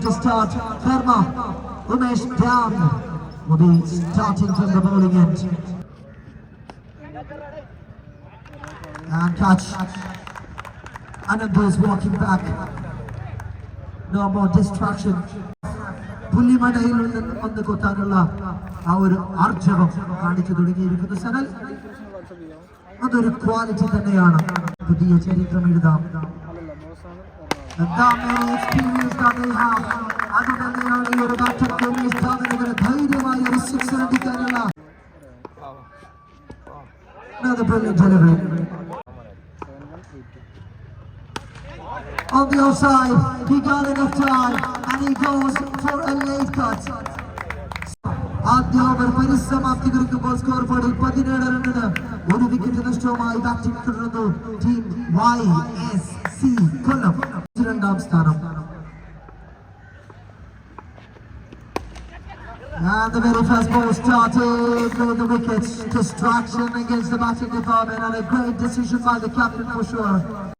about to start. Karma, Umesh down. Will be starting from the bowling end. And catch. Anandu is walking back. No more distraction. പുല്ലിമടയിൽ നിന്ന് വന്ന് കൊത്താനുള്ള ആ ഒരു ആർജവം കാണിച്ചു തുടങ്ങിയിരിക്കുന്നു സനൽ അതൊരു ക്വാളിറ്റി തന്നെയാണ് പുതിയ ചരിത്രം എഴുതാം എന്താ മേലെ experience that they have. അത് തന്നെയാണ് ഈ ഒരു ബാറ്റർക്ക് ഉമേഷ് ധാവനത്തിന് ധൈര്യമായി ഒരു സിക്സ് അടിക്കാനുള്ള Another brilliant delivery. On the outside, he got enough time and he goes for a late cut. ആദ്യ ഓവർ പരിസമാപ്തി കുറിക്കുമ്പോൾ സ്കോർ ബോർഡിൽ പതിനേഴ് റണ്ണിന് ഒരു വിക്കറ്റ് നഷ്ടവുമായി ബാറ്റിംഗ് തുടരുന്നു ടീം വൈ എസ് സി കൊല്ലം രണ്ടാം സ്ഥാനം And the very first ball started with the wickets. Distraction against the batting department and a great decision by the captain for sure.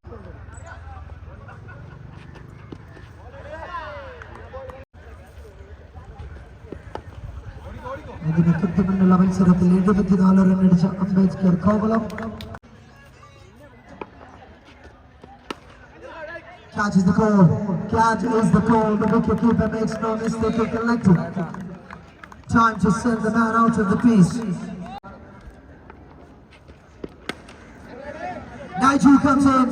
ഇതിന് കൃത്യമുള്ള മത്സരത്തിൽ എഴുപത്തിനാല് റൺ അടിച്ച Ambedkar Kovalam Catch is the call. Catch is the call. The wicketkeeper makes no mistake in collecting. Time to send the man out of the piece. Nigel comes in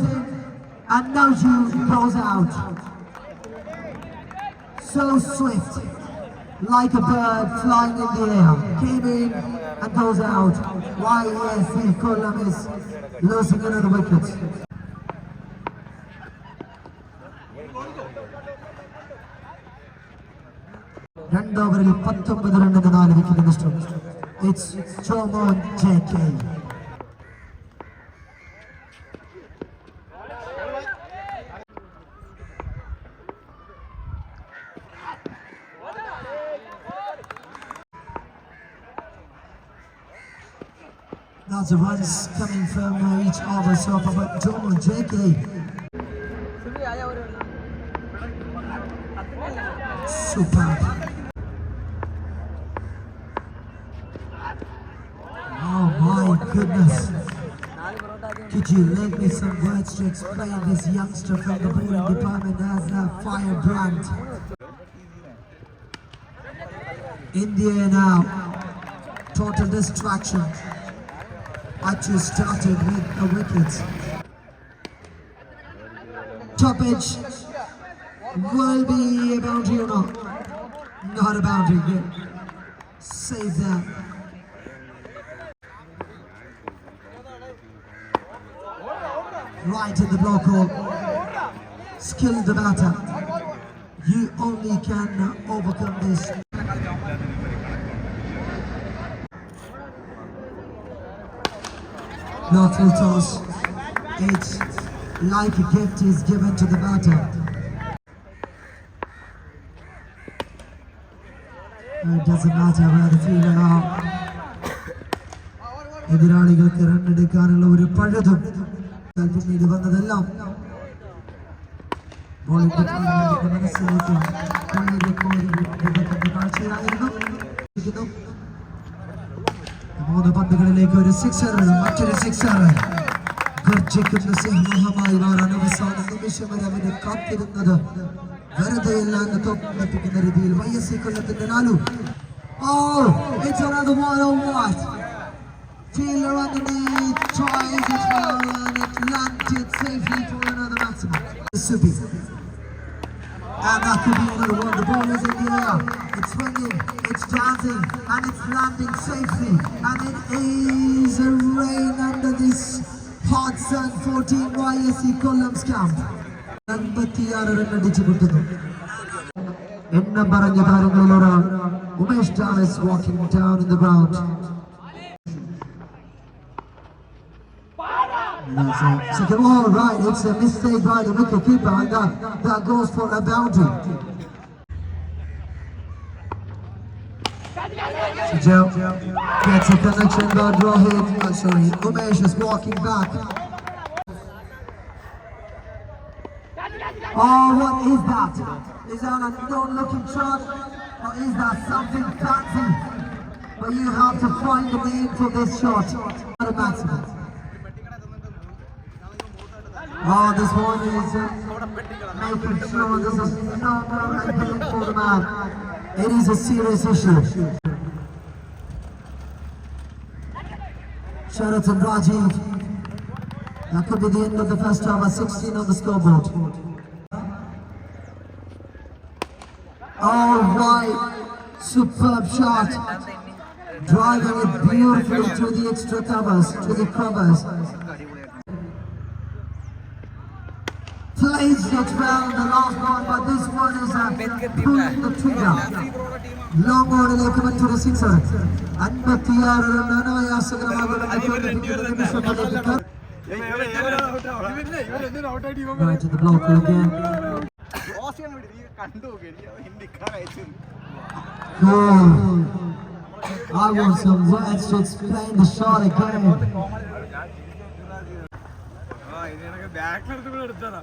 and Nigel goes out. So swift, like a bird flying in the air. Came in and goes out. YSC Kollam is losing another wicket. രണ്ട് ഓവറിൽ പത്തൊമ്പത് റണ്ണിന് നാല് wicket നഷ്ടം it's ചോമോൻ J K Lots of runs coming from uh, each over so far, but Jomo JK super. Could you lend me some words to explain this youngster from the bowling department as a firebrand? India now. Total distraction. Actually started with a wicket. Top edge. Will be a boundary or not? Not a boundary. Save that. Right in the block hole. Skilled the batter. You only can overcome this. Lateral toss. It's like a gift is given to the batter. It doesn't matter where the fielder are. എതിരാളികൾക്ക് run എടുക്കാനുള്ള ഒരു പഴുതും പിന്നീട് വന്നതെല്ലാം bowling ഡിപ്പാർട്ട്മെന്റിന്റെ മനസ്സിലേക്ക് കണ്ണീര് കോരി വിടുന്ന കാഴ്ചയായിരുന്നു ഇരിക്കുന്നു. മൂന്ന് പന്തുകളിലേക്ക് ഒരു സിക്സർ മറ്റൊരു സിക്സർ ഗർജിക്കുന്ന സിംഹമായി മാറാൻ അവസാന നിമിഷം വരെ അവന് കാത്തിരുന്നത് വെറുതെയല്ല എന്ന് തോന്നിപ്പിക്കുന്ന രീതിയിൽ വൈ എസ് സി കൊല്ലത്തിന്റെ നാലു Oh, it's another one on what? Taylor underneath, tries it well, and it landed safely for another maximum. Subi. And that could be another one. The ball is in the air. It's swinging, it's dancing, and it's landing safely. And it is a rain under this hot sun 14 YSC Columns camp. അൻപത്തിയാറ് run അടിച്ചു കിട്ടുന്നു എണ്ണം പറഞ്ഞ താരങ്ങളിൽ ഒരാൾ Umesh Dallas walking down in the ground Second ball, right, it's a mistake by the wicket keeper and that, that goes for a boundary. Joe gets a connection but Rohit, uh, sorry, Umesh is walking back. Oh, what is that? Is that a non-looking shot? Or is that something fancy? But you have to find the name for this shot. Not a maximum. Oh, this one is making sure this is no happening for the man. It is a serious issue. Sheraton Rajiv. That could be the end of the first. A 16 on the scoreboard. All right, superb shot. Driving it beautifully to the extra covers, to the covers. Placed it well, the last ball, but this one is a pulling the trigger. Long ബോളിലേക്ക് മറ്റൊരു sixer അൻപത്തിയാറ് run അനായാസകരമാകുന്ന. Oh, I want some words to explain the shot again. ബാക്കിലെടുത്ത് എടുത്തതാ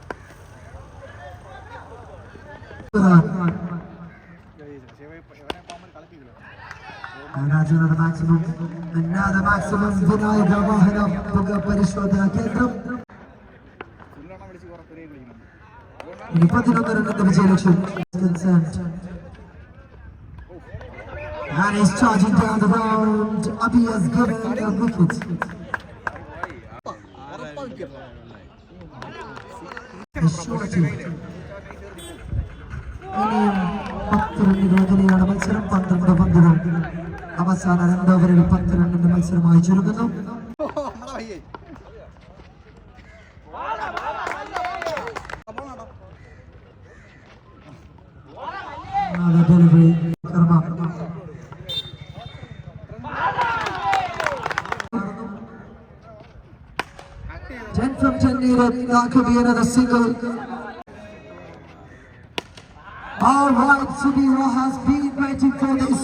രാജയുടെ maximum അന്നാഥ maximum Vinayaka വാഹനം പുക പരിശോധന കേന്ദ്രം മുപ്പത്തിനൊന്ന് രണ്ടത്തെ വിജയലക്ഷ്യം And he's charging down the ground. Abhi has given the wicket. Surety. തന്നെയും പത്തിരണ്ട് വേദനയാണ് മത്സരം പന്ത്രണ്ട് പന്തുകൾ അവസാന രണ്ടോവറിൽ പന്ത്രണ്ടിന്റെ മത്സരമായി ചുരുങ്ങുന്നു delivery Ten from ten needed. That could be another single. right, Subira has been waiting for this.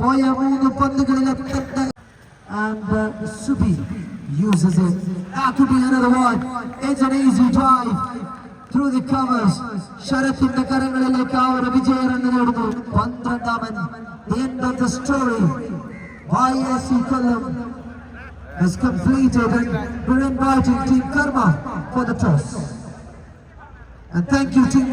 പോയ മൂന്ന് പന്തുകളിൽ എത്തേണ്ട and uh, Subi uses it. That could be another one. It's an easy drive through the covers. ശരത്തിന്റെ കരങ്ങളിലേക്ക് ആ ഒരു വിജയ run നേടുന്നു പന്ത്രണ്ടാമൻ the end of the story. YSC Kollam has completed and we're inviting Team Karma for the toss. And thank you, Team